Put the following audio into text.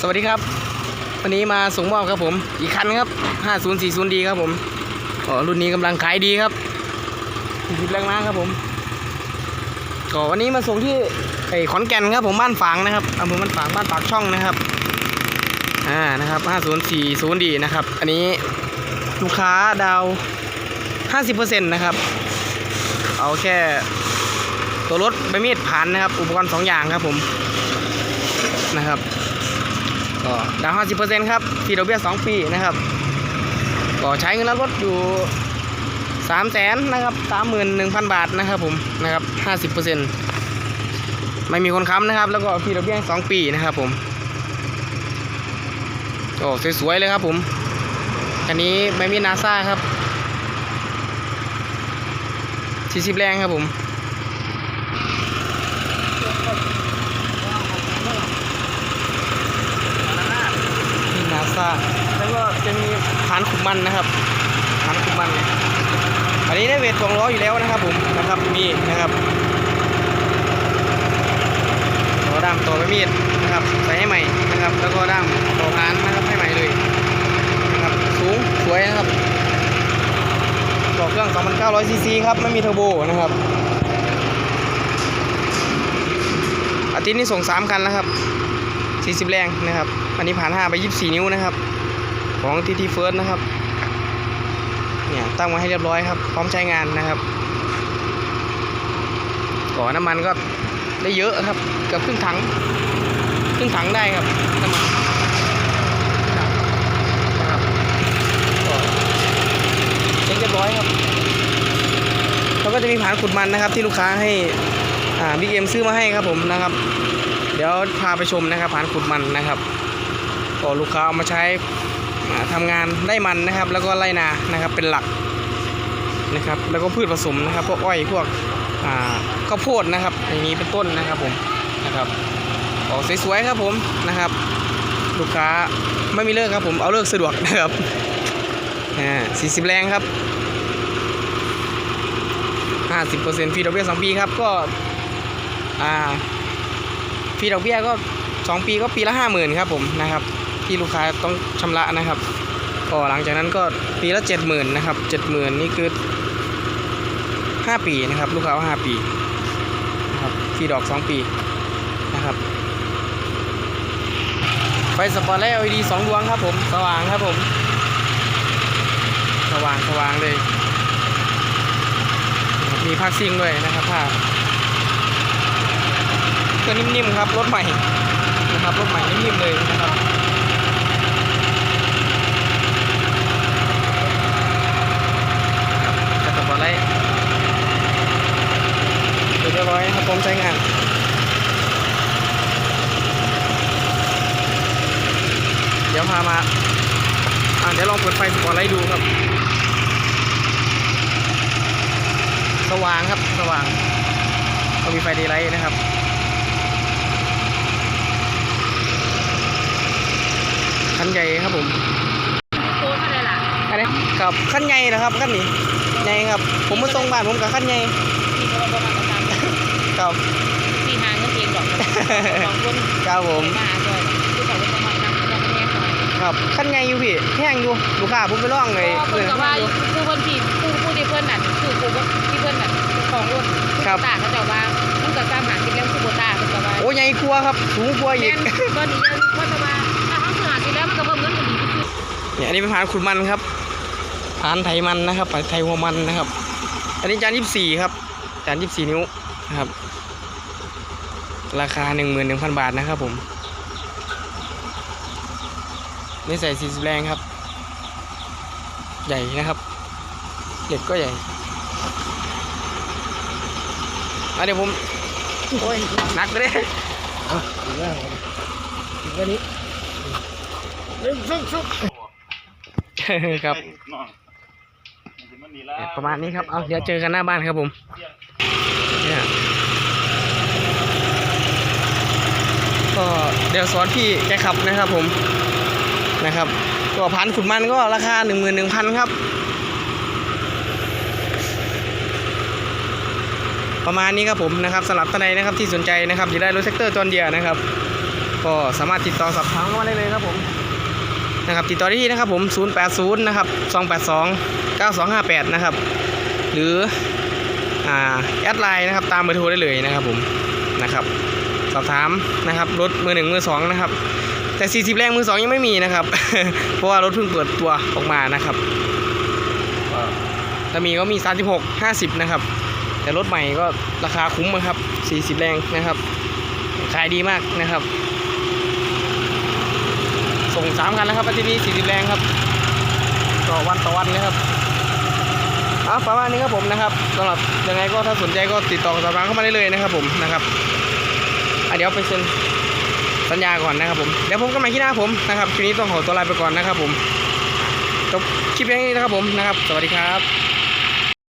สวัสดีครับ วันนี้มาส่งมอบครับผม อีกคันครับ 5040D ครับผมก็รุ่นนี้กำลังขายดีครับ40แรงม้าครับผมก็วันนี้มาส่งที่ไอ้ขอนแก่นครับผมบ้านฝางนะครับอำเภอบ้านฝางบ้านปากช่องนะครับอ่านะครับ 5040D นะครับ อันนี้ลูกค้าดาว 50%นะครับ เอาแค่ตัวรถใบมีดผ่านนะครับ อุปกรณ์สองอย่างครับผมนะครับ ก็ดาวห้าสิบเปอร์เซ็นต์ครับฟรีดอกเบี้ยสองปีนะครับ ก็ใช้เงินแล้วรถอยู่สามแสนนะครับสามหมื่นหนึ่งพันบาทนะครับผมนะครับห้าสิบเปอร์เซ็นต์ไม่มีคนค้ำนะครับ แล้วก็ฟรีดอกเบี้ยสองปีนะครับผมโอ้สวยๆเลยครับผมอันนี้ไม่มีนาซาครับสี่สิบแรงครับผม ที่นาซาแล้วก็จะมีฐานขุ มันนะครับฐานขุมมัน อันนี้ได้เวทสองร้ออยู่แล้วนะครับผมนะครับมีนะครับตัวด้ามตัวไม่มีดนะครับใส่ให้ใหม่นะครับ แล้วก็ด้ามตัวฐานนะครับให้ใหม่เลยนะครับสูงสวยนะครับต่อเครื่อง2,900ซีซีครับไม่มีเทอร์โบนะครับอาทิตย์นี้ส่ง 3 คันแล้วครับ 40 แรงนะครับ อันนี้ผ่าน 5 ไป 24 นิ้วนะครับ ของ TT First นะครับ เนี่ยตั้งมาให้เรียบร้อยครับ พร้อมใช้งานนะครับก่อน้ำมันก็ได้เยอะครับเกือบครึ่งถังครึ่งถังได้ครับน้ำมันนะครับเช็คเรียบร้อยครับแล้วก็จะมีผานขุดมันนะครับ ที่ลูกค้าให้อ่าบิ๊กเอ็มซื้อมาให้ครับผมนะครับ เดี๋ยวพาไปชมนะครับผานขุดมันนะครับก็ลูกค้าเอามาใช้ อ่าทำงานได้มันนะครับ แล้วก็ไรนานะครับเป็นหลักนะครับ แล้วก็พืชผสมนะครับพวกอ้อยพวกข้าวโพดนะครับ อย่างนี้เป็นต้นนะครับผมนะครับออกสวยๆครับผมนะครับ ลูกค้าไม่มีเลิกครับผมเอาเลิกสะดวกนะครับอ่าสี่สิบแรงครับห้าสิบเปอร์เซ็นต์ฟรีดอกเบี้ยสองปีครับก็อ่าฟรีดอกเบี้ยก็2ปีก็ปีละ5 0,000ครับผมนะครับ ที่ลูกค้าต้องชำระนะครับก็หลังจากนั้นก็ปีละ70,000นะครับ70,000นี่คือ5ปีนะครับ ลูกค้าว่า5ปีนะครับฟรีดอก2ปีนะครับไฟสปอร์ตและ LED 2ดวงครับผมสว่างครับผม สว่างสว่างเลย มีพักซิ่งด้วยนะครับผ้าก็นิ่มๆครับรถใหม่นะครับรถใหม่นิ่มๆเลยนะครับกระจกอะไรเรียบร้อยครับผมใช้งานเดี๋ยวพามาอ่าเดี๋ยวลองเปิดไฟสปอร์ตไลท์ดูครับ สว่างครับสว่างก็มีไฟดีไลท์นะครับคันใหญ่ครับผมโค้ดอะไรล่ะอันนี้ครับคันใหญ่นะครับคันนี้ใหญ่ครับ ผมมาส่งบ้านผมกับคันใหญ่ ครับสี่หาเงินเองดอกสองคนครับผม มาหาด้วยคือเขาจะมาทำจะมาแยกหน่อยครับคันใหญ่อยู่พี่แห้งอยู่ลูกค้าผมไปล่องเลยก็เพิ่นกับว่าผู้เพิ่นที่ผู้ผู้ที่เพิ่นนั่นคือผู้ที่เพิ่นนั่นของรถผู้ตาเขาจะว่ามันก็ตามหาที่แล้วผู้ตาเพิ่นก็ว่าโอ้ใหญ่กลัวาครับสูงกลัวาอีแม่กนตอนนี้ยังเพราะว่าถ้าเขาซื้อหาที่แล้วมันก็เพิ่มเงินกันดีขึ้นเนี่ยอันนี้เป็นผานขุดมันครับผานไถมันนะครับไถหัวมันนะครับ อันนี้จานยี่สิบสี่ครับจานยี่สิบสี่นิ้วนะ ครับ ราคาหนึ่งหมื่นหนึ่งพันบาทนะครับผมนี่ใส่สี่สิบแรงครับ ใหญ่นะครับเหล็กก็ใหญ่อะเดี๋ยวผมโอ้ยหนักเลยครับ ประมาณนี้ครับ เอาเดี๋ยวเจอกันหน้าบ้านครับผมเนี่ยก็เดี๋ยวสอนพี่แกขับนะครับผมนะครับก็พันขุดมันก็ราคาหนึ่งหมื่นหนึ่งพันครับ ประมาณนี้ครับผมนะครับสำหรับท่านใดนะครับที่สนใจนะครับจะได้รถแท็กเตอร์จอนเดียนะครับ ก็สามารถติดต่อสอบถามเข้ามาได้เลยครับผม นะครับติดต่อได้ที่นะครับผม 080 นะครับ 282 9258 นะครับ หรืออ่าแอดไลน์นะครับตามเบอร์โทรได้เลยนะครับผมนะครับสอบถามนะครับรถมือหนึ่งมือสองนะครับแต่ 40 แรงมือสองยังไม่มีนะครับ เพราะว่ารถเพิ่งเปิดตัวออกมานะครับถ้ามีก็มี 36 50 นะครับ แต่รถใหม่ก็ราคาคุ้มนะครับ 40 แรงนะครับขายดีมากนะครับ สามคันนะครับอาทิตย์นี้40แรงครับต่อวันต่อวันนะครับอะประมาณนี้ครับผมนะครับสำหรับยังไงก็ถ้าสนใจก็ติดต่อสอบถามเข้ามาได้เลยนะครับผมนะครับอะเดี๋ยวไปเซ็นสัญญาก่อนนะครับผมเดี๋ยวผมก็มาที่หน้าผมนะครับคลิปนี้ต้องขอตัวลาไปก่อนนะครับผมจบคลิปนี้นะครับผมนะครับ สวัสดีครับ